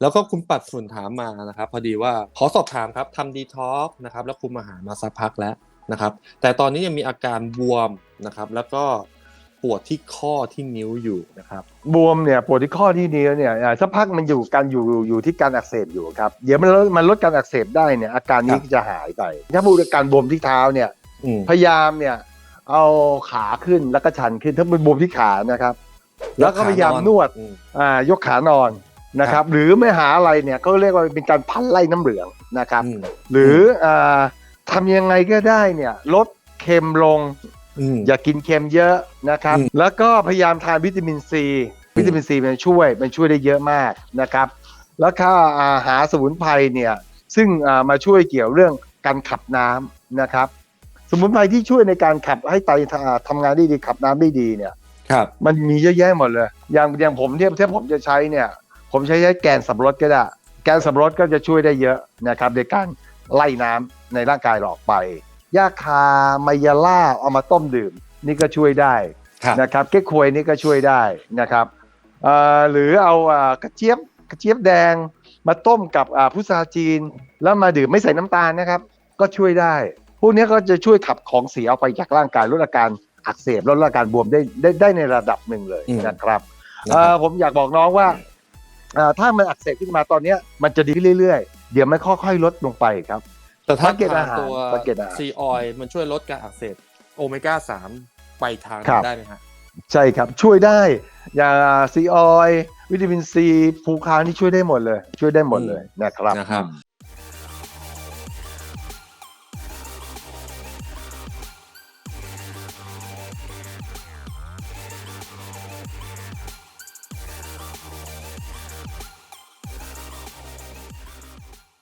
แล้วก็คุณปัดฝุ่นถามมานะครับ พอดีว่าขอสอบถามครับทำดีท็อกนะครับแล้วคุมอาหารมาสักพักแล้วนะครับ แต่ตอนนี้ยังมีอาการบวมนะครับ แล้วก็ปวดที่ข้อที่นิ้วอยู่นะครับบวมเนี่ยปวดที่ข้อที่นิ้วเนี่ยอ่าสักพักมันอยู่การอยู่อยู่ที่การอักเสบอยู่ครับเดี๋ยวมันลดมันลดการอักเสบได้เนี่ยอาการนี้ครับจะหายไปถ้าพูดถึงการบวมที่เท้าเนี่ยอืมพยายามเนี่ยเอาขาขึ้นแล้วก็ชันขึ้นถ้าเป็นบวมที่ขานะครับ แล้วก็พยายามนวด อืมอ่ายกขานอน นะครับ หรือไม่หาอะไรเนี่ยก็เรียกว่าเป็นการพันไล่น้ำเหลืองนะครับอืมหรืออ่าทำยังไงก็ได้เนี่ยลดเค็มลงอืมอย่ากินเค็มเยอะนะครับอืมแล้วก็พยายามทานวิตามินซีวิตามินซีมันช่วยมันช่วยได้เยอะมากนะครับ แล้วก็อาหาสมุนไพรเนี่ยซึ่งอ่ามาช่วยเกี่ยวเรื่องการขับน้ำนะครับ สมุนไพรที่ช่วยในการขับให้ไตอ่าทำงานได้ดีขับน้ำได้ดีเนี่ยครับมันมีเยอะแยะหมดเลย อย่างอย่างผมที่ถ้าผมจะใช้เนี่ย ผมใช้ใช้แกนสับปะรดก็ได้ แกนสับปะรดก็จะช่วยได้เยอะนะครับในการไล่น้ำในร่างกายเราออกไปยาคาไมยาล่าเอามาต้มดื่ม นี่ก็ช่วยได้ครับนะครับเก๊กควยนี่ก็ช่วยได้นะครับเอ่อหรือเอาอ่ากระเจี๊ยบกระเจี๊ยบแดงมาต้มกับอ่าพุทราจีน แล้วมาดื่มไม่ใส่น้ำตาลนะครับ ก็ช่วยได้พวกนี้ก็จะช่วยขับของเสียออกไปจากร่างกายลดอาการอักเสบลดอาการบวมได้ได้ได้ในระดับหนึ่งเลยอืมนะครับนะเอ่คอรับผมอยากบอกน้องว่าเอ่อ ถ้ามันอักเสบขึ้นมาตอนเนี้ยมันจะดีขึ้นเรื่อยๆ เดี๋ยวมันค่อยๆลดลงไปครับ แต่ถ้าสังเกตทาอานหารตัวสังเกตอาหารซีออยมันช่วยลดการอักเสบโอเมก้าสามไปทางครับได้ไหมฮะใช่ครับช่วยได้อย่างซีออยวิตามินซีภูคาวนี่ช่วยได้หมดเลย ช่วยได้หมดเลยนะครับนะครับอืม